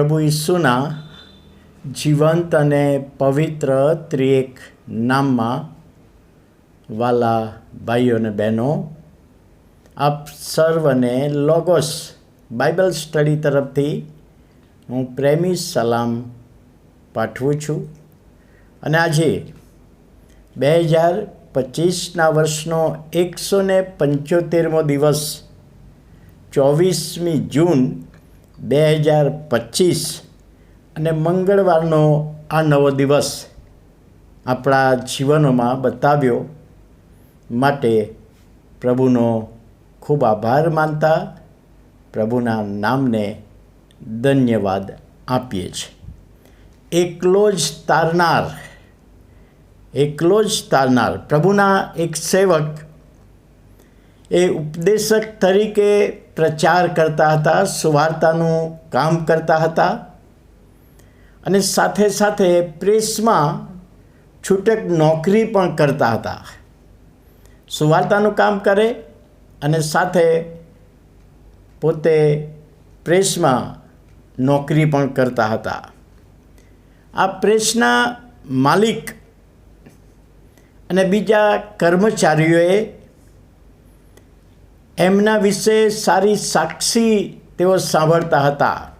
પ્રભુ ઈસુના જીવંત અને પવિત્ર ત્રિએક નામમાં વાલા ભાઈઓ અને બહેનો, આપ સર્વને લોગોસ બાઇબલ સ્ટડી તરફથી હું પ્રેમી સલામ પાઠવું છું. અને આજે બે હજાર પચીસના વર્ષનો એકસો પંચોતેરમો દિવસ ચોવીસમી જૂન બે હજાર પચીસ અને મંગળવારનો આ નવો દિવસ આપણા જીવનોમાં બતાવ્યો માટે પ્રભુનો ખૂબ આભાર માનતા પ્રભુના નામને ધન્યવાદ આપીએ છીએ. એકલો જ તારનાર, એકલો જ તારનાર, પ્રભુના એક સેવક એ ઉપદેશક તરીકે પ્રચાર કરતા હતા, સુવાર્તાનું કામ કરતા હતા. અને સાથે સાથે પ્રેસમાં છૂટક નોકરી પણ કરતા હતા. સુવાર્તાનું કામ કરે અને સાથે પોતે પ્રેસમાં નોકરી પણ કરતા હતા. આ પ્રેસના માલિક અને બીજા કર્મચારીઓએ એમના વિશે સારી સાક્ષી તેઓ સાંભળતા હતા.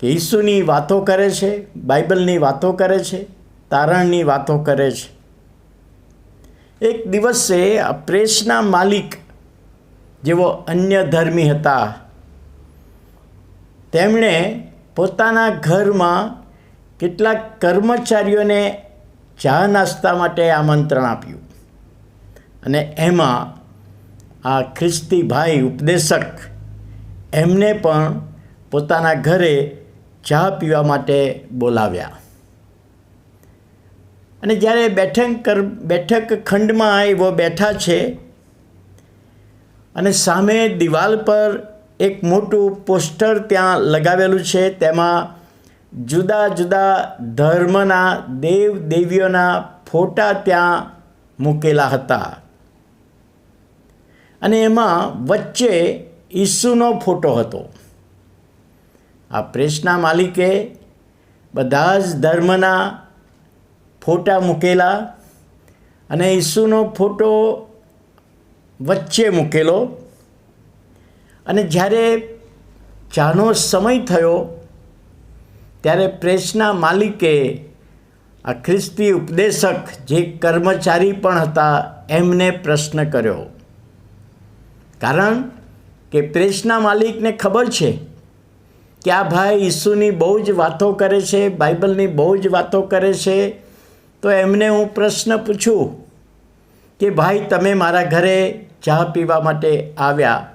કે ઈસુની વાતો કરે છે, બાઇબલની વાતો કરે છે, તારણની વાતો કરે છે. એક દિવસે આ પ્રેસના માલિક જેવો અન્ય ધર્મી હતા. તેમણે પોતાના ઘરમાં કેટલાક કર્મચારીઓને ચા નાસ્તા માટે આમંત્રણ આપ્યું. અને એમાં આ ખ્રિસ્તી ભાઈ ઉપદેશક, એમને પણ પોતાના ઘરે ચા પીવા માટે બોલાવ્યા. અને જ્યારે બેઠક બેઠક ખંડમાં એવો બેઠા છે અને સામે દિવાલ પર એક મોટું પોસ્ટર ત્યાં લગાવેલું છે, તેમાં જુદા જુદા ધર્મના દેવ દેવીઓના ફોટા ત્યાં મૂકેલા હતા. અને એમાં વચ્ચે ઈસુનો ફોટો હતો. આ પ્રેસના માલિકે બધા જ ધર્મના ફોટા મૂકેલા અને ઈસુનો ફોટો વચ્ચે મૂકેલો. અને જ્યારે ચાનો સમય થયો, ત્યારે પ્રેસના માલિકે આ ખ્રિસ્તી ઉપદેશક જે કર્મચારી પણ હતા, એમને પ્રશ્ન કર્યો. કારણ કે પ્રેસના માલિકને ખબર છે કે આ ભાઈ ઈસુની બહુ જ વાતો કરે છે, બાઇબલની બહુ જ વાતો કરે છે. તો એમને હું પ્રશ્ન પૂછું કે ભાઈ, તમે મારા ઘરે ચા પીવા માટે આવ્યા.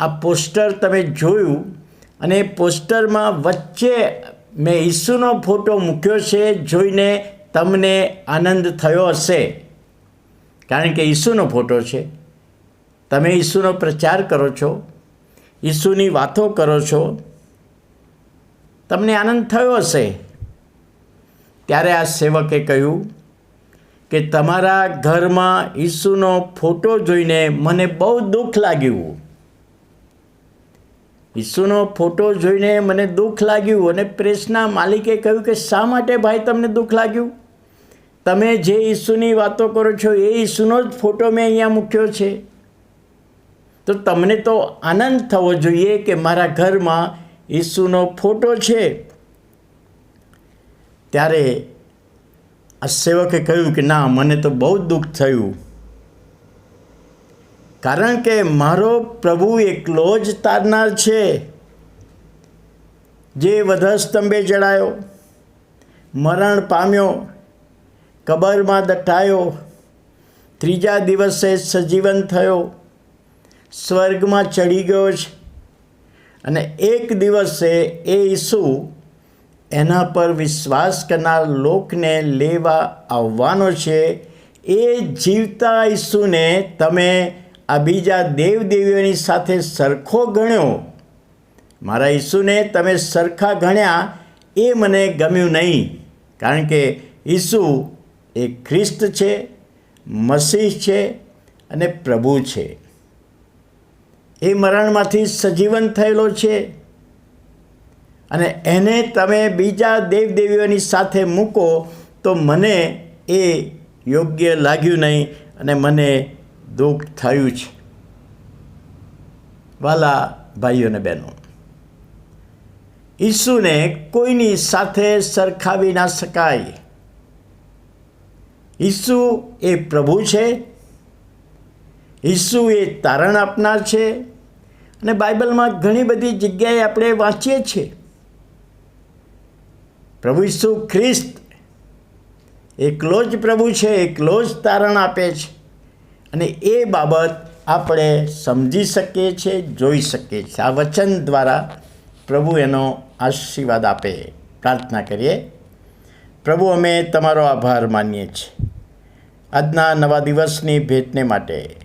આ પોસ્ટર તમે જોયું અને પોસ્ટરમાં વચ્ચે મેં ઈસુનો ફોટો મૂક્યો છે, જોઈને તમને આનંદ થયો હશે. કારણ કે ઈસુનો ફોટો છે. તમે ઈસુનો પ્રચાર કરો છો, ઈસુની વાતો કરો છો, તમને આનંદ થયો હશે? ત્યારે આ સેવકે કહ્યું કે તમારા ઘરમાં ઈસુનો ફોટો જોઈને મને બહુ દુઃખ લાગ્યું. ઈસુનો ફોટો જોઈને મને દુઃખ લાગ્યું અને પ્રેસના માલિકે કહ્યું કે શા માટે ભાઈ તમને દુઃખ લાગ્યું? તમે જે ઈસુની વાતો કરો છો, એ ઈસુનો જ ફોટો મેં અહીંયા મૂક્યો છે. તો તમને તો આનંદ થવો જોઈએ કે મારા ઘરમાં ઈસુનો ફોટો છે. ત્યારે આ સેવકે કહ્યું કે ના, મને તો બહુ દુઃખ થયું. કારણ કે મારો પ્રભુ એકલો જ તારનાર છે. જે વધસ્તંભે જડાયો મરણ પામ્યો, કબરમાં દટાયો, ત્રીજા દિવસે સજીવન થયો. સ્વર્ગમાં ચડી ગયો છે. અને એક દિવસે એ ઈસુ એના પર વિશ્વાસ કરનાર લોકને લેવા આવવાનો છે. એ જીવતા ઈસુને તમે આ બીજા દેવદેવીઓની સાથે સરખો ગણ્યો. મારા ઈસુને તમે સરખા ગણ્યા એ મને ગમ્યું નહીં. કારણ કે ઈસુ એ ખ્રિસ્ત છે, મસીહ છે અને પ્રભુ છે. એ મરણમાંથી સજીવન થયેલો છે. અને એને તમે બીજા દેવદેવીઓની સાથે મૂકો તો મને એ યોગ્ય લાગ્યું નહીં અને મને દુઃખ થયું છે. વાલા ભાઈઓ અને બહેનો, ઈસુને કોઈની સાથે સરખાવી ના શકાય. ઈસુ એ પ્રભુ છે ઈસુ એ તારણ આપનાર છે અને બાઇબલમાં ઘણી બધી જગ્યાએ આપણે વાંચીએ છીએ. પ્રભુ ઈસુ ખ્રિસ્ત એકલો જ પ્રભુ છે, એકલો જ તારણ આપે છે અને એ બાબત આપણે સમજી શકીએ છીએ, જોઈ શકીએ છીએ. આ વચન દ્વારા પ્રભુ એનો આશીર્વાદ આપે. પ્રાર્થના કરીએ. પ્રભુ, અમે તમારો આભાર માનીએ છીએ. આજના નવા દિવસની ભેટને માટે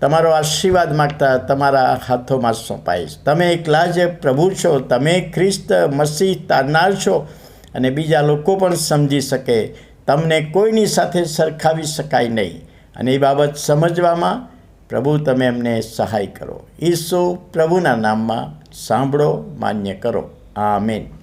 તમારો આશીર્વાદ માગતા તમારા હાથોમાં સોંપાઈશ. તમે એકલા જ પ્રભુ છો, તમે ખ્રિસ્ત મસીહ તારનાર છો અને બીજા લોકો પણ સમજી શકે. તમને કોઈની સાથે સરખાવી શકાય નહીં. અને એ બાબત સમજવામાં પ્રભુ તમે એમને સહાય કરો. ઈસુ પ્રભુના નામમાં સાંભળો, માન્ય કરો. આમેન.